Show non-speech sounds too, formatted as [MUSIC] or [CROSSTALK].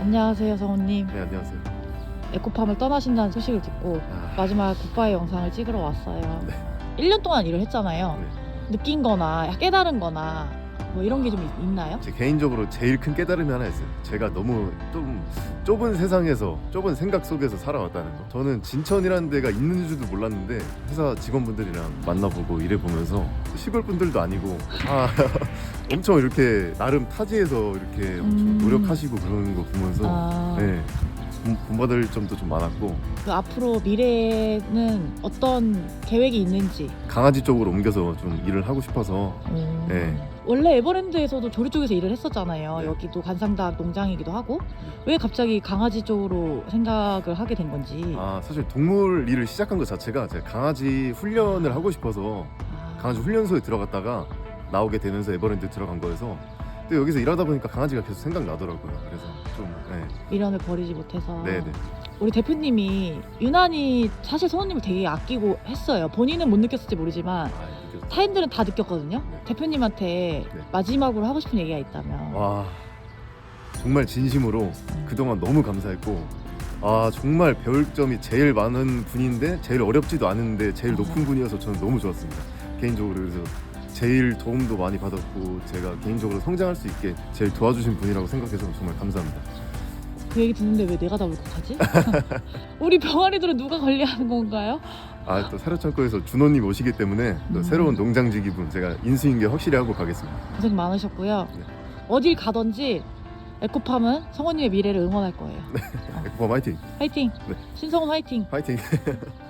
안녕하세요 성우님 네 안녕하세요. 에코팜을 떠나신다는 소식을 듣고 아, 마지막 굿바이 영상을 찍으러 왔어요 네. 1년 동안 일을 했잖아요 네. 느낀 거나 깨달은 거나 뭐 이런 게 좀 있나요? 제 개인적으로 제일 큰 깨달음이 하나 있어요. 제가 너무 좀 좁은 세상에서 좁은 생각 속에서 살아왔다는 거. 저는 진천이라는 데가 있는 줄도 몰랐는데 회사 직원분들이랑 만나보고 일해보면서 시골 분들도 아니고 아 [LAUGHS] 엄청 이렇게 나름 타지에서 이렇게 엄청 음. 노력하시고 그러는 거 보면서 아, 네 본- 본받을 점도 좀 많았고 그 앞으로 미래에는 어떤 계획이 있는지 강아지 쪽으로 옮겨서 좀 일을 하고 싶어서 음. 네. 원래 에버랜드에서도 조리 쪽에서 일을 했었잖아요 네. 여기도 간상닭 농장이기도 하고 왜 갑자기 강아지 쪽으로 생각을 하게 된 건지 아 사실 동물 일을 시작한 것 자체가 제가 강아지 훈련을 하고 싶어서 아, 강아지 훈련소에 들어갔다가 나오게 되면서 에버랜드 들어간 거여서 근데 여기서 일하다 보니까 강아지가 계속 생각나더라고요 그래서 좀 네. 미련을 버리지 못해서 네네 우리 대표님이 유난히 사실 성우님을 되게 아끼고 했어요. 본인은 못 느꼈을지 모르지만 아, 느껴졌어요. 타인들은 다 느꼈거든요. 네. 대표님한테 네. 마지막으로 하고 싶은 얘기가 있다면 와 정말 진심으로 그동안 너무 감사했고 아 정말 배울 점이 제일 많은 분인데 제일 어렵지도 않은데 제일. 높은 분이어서 저는 너무 좋았습니다 개인적으로 그래서 제일 도움도 많이 받았고 제가 개인적으로 성장할 수 있게 제일 도와주신 분이라고 생각해서 정말 감사합니다 그 얘기 듣는데 왜 내가 다 울컥하지? [LAUGHS] 우리 병아리들은 누가 관리하는 건가요? 아 또 사료창고에서 준호님 오시기 때문에 또 음. 새로운 농장지 기분 제가 인수인계 확실히 하고 가겠습니다 고생 많으셨고요. 네. 어딜 가든지 에코팜은 성우님의 미래를 응원할 거예요. [LAUGHS] 에코팜 화이팅 화이팅! 네. 신성훈 화이팅! 화이팅 [LAUGHS]